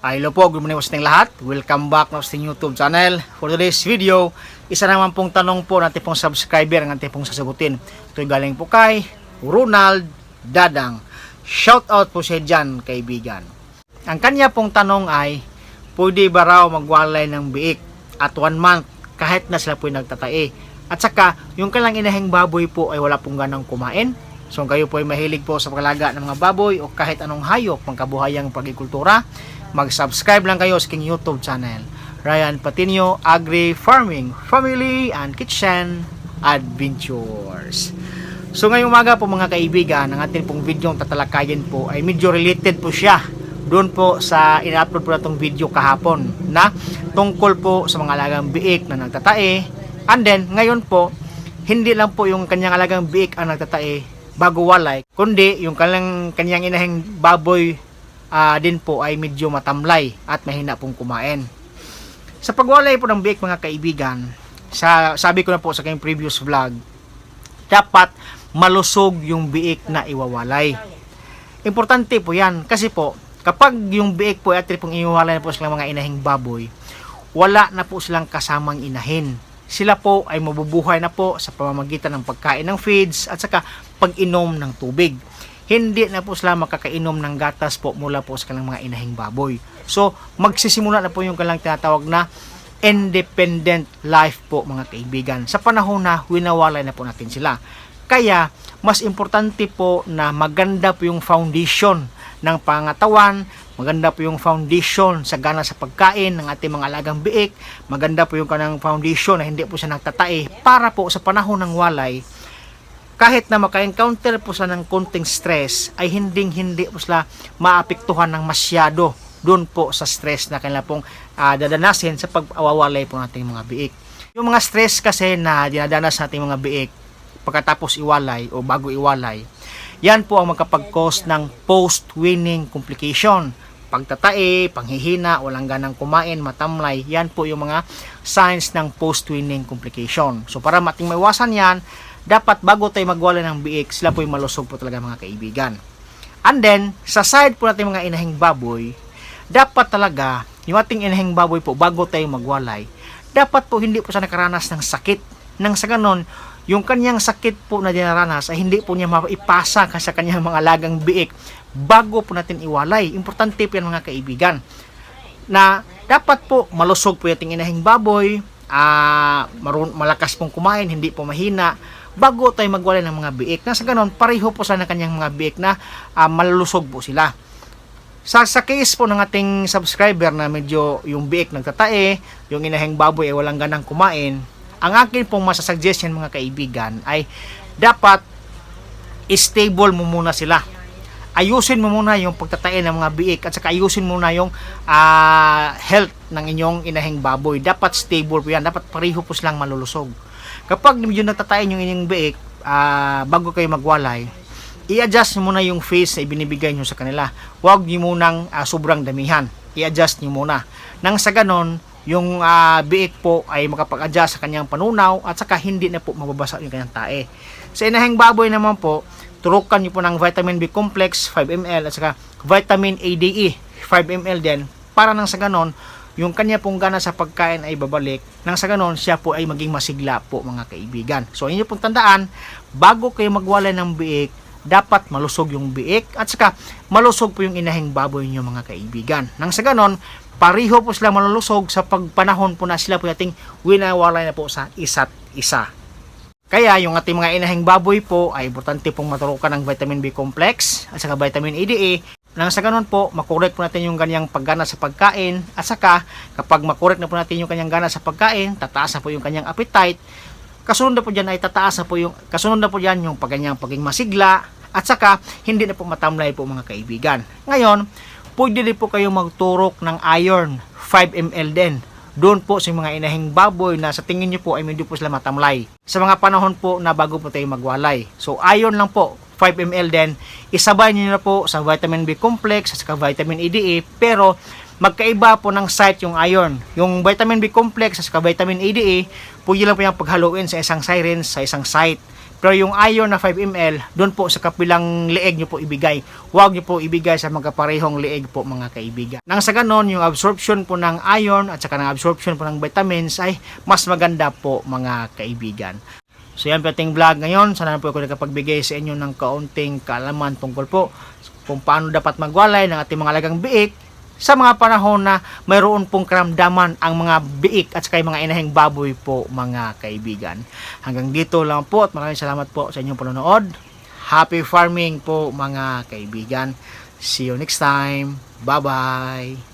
Hello po, good morning po sa ating lahat. Welcome back na sa YouTube channel. For today's video, isa naman pong tanong po natin pong subscriber ang ating pong sasagutin. Ito'y galing po kay Ronald Dadang. Shout out po siya dyan, kaibigan. Ang kanya pong tanong ay, pwede ba raw magwalay ng biik at one month kahit na sila po nagtatae? At saka, yung kanilang inahing baboy po ay wala pong ganang kumain. So, kung kayo po ay mahilig po sa paglaga ng mga baboy o kahit anong hayop, pangkabuhayang pagkikultura, mag-subscribe lang kayo sa king YouTube channel. Ryan Patinio Agri Farming Family and Kitchen Adventures. So ngayong umaga po mga kaibigan, ang ating pong video tatalakayin po ay medyo related po siya doon po sa ina-upload po natong video kahapon na tungkol po sa mga alagang biik na nagtatae. And then, ngayon po, hindi lang po yung kanyang alagang biik ang nagtatae bago walay, kundi yung kanyang, kanyang inahing baboy ah, din po ay medyo matamlay at mahina pong kumain. Sa pagwalay po ng biik mga kaibigan, sa, sabi ko na po sa kanyang previous vlog, dapat malusog yung biik na iwawalay. Importante po yan kasi po, kapag yung biik po ay atri pong iwawalay na po silang mga inahing baboy, wala na po silang kasamang inahin. Sila po ay mabubuhay na po sa pamamagitan ng pagkain ng feeds at saka pag-inom ng tubig. Hindi na po sila makakainom ng gatas po mula po sa kanilang mga inahing baboy. So, magsisimula na po yung kanilang tinatawag na independent life po mga kaibigan. Sa panahon na winawalay na po natin sila. Kaya, mas importante po na maganda po yung foundation ng pangatawan, maganda po yung foundation sa gana sa pagkain ng ating mga alagang biik, maganda po yung kanang foundation na hindi po siya nagtatae para po sa panahon ng walay, kahit na maka-encounter po sila ng konting stress, ay hinding hindi po sila maapektuhan ng masyado doon po sa stress na kanila pong ah, dadanasin sa pag-awawalay po nating mga biik. Yung mga stress kasi na dinadanas nating mga biik pagkatapos iwalay o bago iwalay, yan po ang magkapag-cause ng post-winning complication. Pagtatae, panghihina, walang ganang kumain, matamlay, yan po yung mga signs ng post-winning complication. So para mating maiwasan yan, dapat bago tayo magwala ng biik, sila po yung malusog po talaga mga kaibigan. And then, sa side po natin mga inahing baboy, dapat talaga, yung ating inahing baboy po, bago tayo magwalay, dapat po hindi po siya nakaranas ng sakit. Nang sa ganon, yung kanyang sakit po na dinaranas ay hindi po niya maipasa sa kanyang mga lagang biik bago po natin iwalay. Importante po yan mga kaibigan na dapat po malusog po yung inahing baboy, ah marun, malakas pong kumain, hindi po mahina, bago tayo magwalay ng mga biik. Na sa ganon, pareho po sana kanyang mga biik na ah, malusog po sila. Sa, sa case po ng ating subscriber na medyo yung biik nagtatae, yung inahing baboy ay walang ganang kumain, ang akin pong masasuggestion mga kaibigan ay dapat stable mo muna sila. Ayusin mo muna yung pagtatae ng mga biik at saka ayusin muna yung ah, health ng inyong inahing baboy. Dapat stable po yan. Dapat pareho po silang malulusog. Kapag medyo nagtatae yung inyong biik ah, bago kayo magwalay, i-adjust nyo muna yung phase na ibinibigay nyo sa kanila. Huwag nyo munang ah, sobrang damihan. I-adjust nyo muna. Nang sa ganon, yung ah, biik po ay makapag-adjust sa kanyang panunaw at saka hindi na po mababasa yung kanyang tae. Sa inahing baboy naman po, turukan nyo po ng vitamin B complex 5 ml at saka vitamin ADE 5 ml din para nang sa ganon yung kanya pong gana sa pagkain ay babalik nang sa ganon siya po ay maging masigla po mga kaibigan. So inyo pong tandaan, bago kayo magwala ng biik, dapat malusog yung biik at saka malusog po yung inahing baboy nyo mga kaibigan. Nang sa ganon, pariho po sila malulusog sa pagpanahon po na sila po nating winawalay na po sa isa't isa. Kaya yung ating mga inahing baboy po ay importante pong maturukan ng vitamin B complex at saka vitamin EDA. Nang sa ganun po, makorek po natin yung ganyang paggana sa pagkain at saka kapag makorek na po natin yung kanyang gana sa pagkain, tataas na po yung kanyang appetite. Kasunod na po dyan ay tataas na po yung, kasunod na po dyan yung paganyang paging masigla at saka hindi na po matamlay po mga kaibigan. Ngayon, pwede din po kayo magturok ng iron 5 ml din doon po sa mga inahing baboy na sa tingin nyo po ay medyo po sila matamlay. Sa mga panahon po na bago po tayo magwalay. So iron lang po, 5 ml din. Isabay niyo na po sa vitamin B complex at saka vitamin EDA pero magkaiba po ng site yung iron. Yung vitamin B complex at vitamin EDA, pwede lang po yung paghaluin sa isang syringe sa isang site. Pero yung iron na 5 ml, doon po sa kapilang lieg nyo po ibigay. Huwag nyo po ibigay sa magkaparehong lieg po mga kaibigan. Nang sa ganon, yung absorption po ng iron at saka ng absorption po ng vitamins ay mas maganda po mga kaibigan. So yan po ating vlog ngayon. Sana po ako nakapagbigay sa inyo ng kaunting kaalaman tungkol po kung paano dapat magwalay ng ating mga alagang biik sa mga panahon na mayroon pong karamdaman ang mga biik at saka mga inahing baboy po mga kaibigan. Hanggang dito lang po at maraming salamat po sa inyong panonood. Happy farming po mga kaibigan. See you next time. Bye-bye.